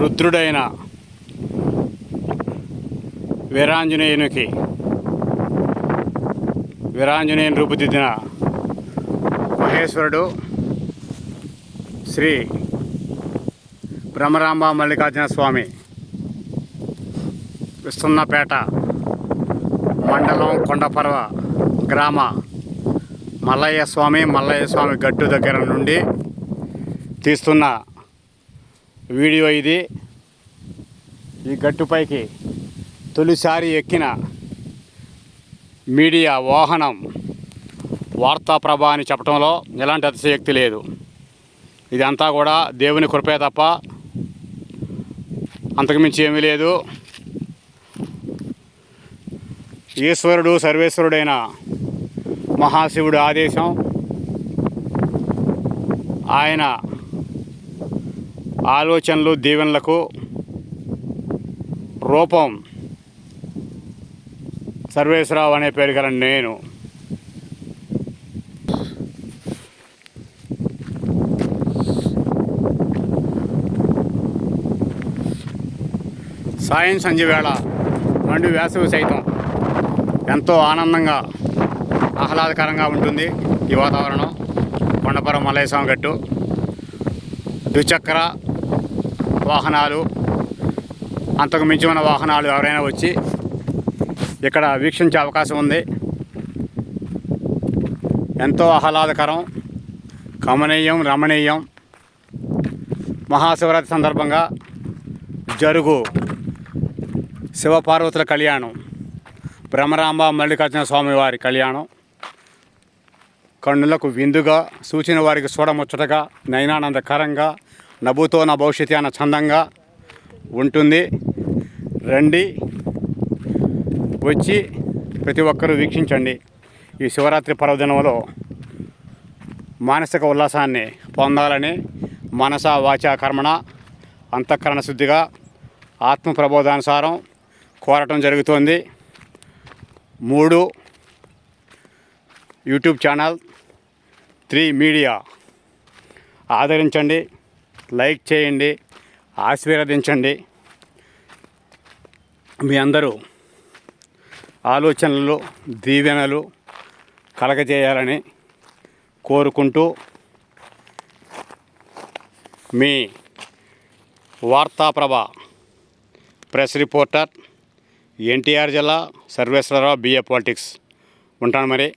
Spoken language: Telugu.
రుద్రుడైన వీరాంజనేయునికి వీరాంజనేయుని రూపుదిద్దిన మహేశ్వరుడు శ్రీ బ్రహ్మరాంబ మల్లికార్జున స్వామి విస్తున్నపేట మండలం కొండపర్వ గ్రామ మల్లయ్య స్వామి మల్లయ్య స్వామి గట్టు దగ్గర నుండి తీస్తున్న వీడియో ఇది. ఈ గట్టుపైకి తొలిసారి ఎక్కిన మీడియా వాహనం వార్తాప్రభ అని చెప్పడంలో ఎలాంటి అతిశయక్తి లేదు. ఇదంతా కూడా దేవుని కృపే తప్ప అంతకుమించి ఏమీ లేదు. ఈశ్వరుడు సర్వేశ్వరుడైన మహాశివుడు ఆదేశం. ఆయన ఆలోచనలు దీవెనలకు రూపం సర్వేశ్వరరావు అనే పేరు గల నేను. సాయం సంధ్య వేళ వేసవి సైతం ఎంతో ఆనందంగా ఆహ్లాదకరంగా ఉంటుంది ఈ వాతావరణం. కొండపురం మలయస్వామి గట్టు. ద్విచక్ర వాహనాలు అంతకు మించి ఉన్న వాహనాలు ఎవరైనా వచ్చి ఇక్కడ వీక్షించే అవకాశం ఉంది. ఎంతో ఆహ్లాదకరం కమనీయం రమణీయం. మహాశివరాత్రి సందర్భంగా జరుగు శివపార్వతుల కళ్యాణం బ్రహ్మరాంబ మల్లికార్జున స్వామి వారి కళ్యాణం. కన్నులకు విందుగా సూచిన వారికి చూడముచ్చటగా నయనానందకరంగా నవ్వుతో నా భవిష్యత్తు అన్న చందంగా ఉంటుంది. రండి. వచ్చి ప్రతి ఒక్కరూ వీక్షించండి. ఈ శివరాత్రి పర్వదినంలో మానసిక ఉల్లాసాన్ని పొందాలని మనస వాచ కర్మణ అంతఃకరణ శుద్ధిగా ఆత్మ ప్రబోధానుసారం కోరటం జరుగుతోంది. మూడు యూట్యూబ్ ఛానల్ త్రీ మీడియా. ఆదరించండి. లైక్ చేయండి ఆశీర్వదించండి. మీ అందరూ ఆలోచనలు దీవెనలు కలగజేయాలని కోరుకుంటూ మీ వార్తాప్రభ ప్రెస్ రిపోర్టర్ ఎన్టీఆర్ జిల్లా సర్వేశ్వరరావు బిఏ పాలిటిక్స్. ఉంటాను మరి.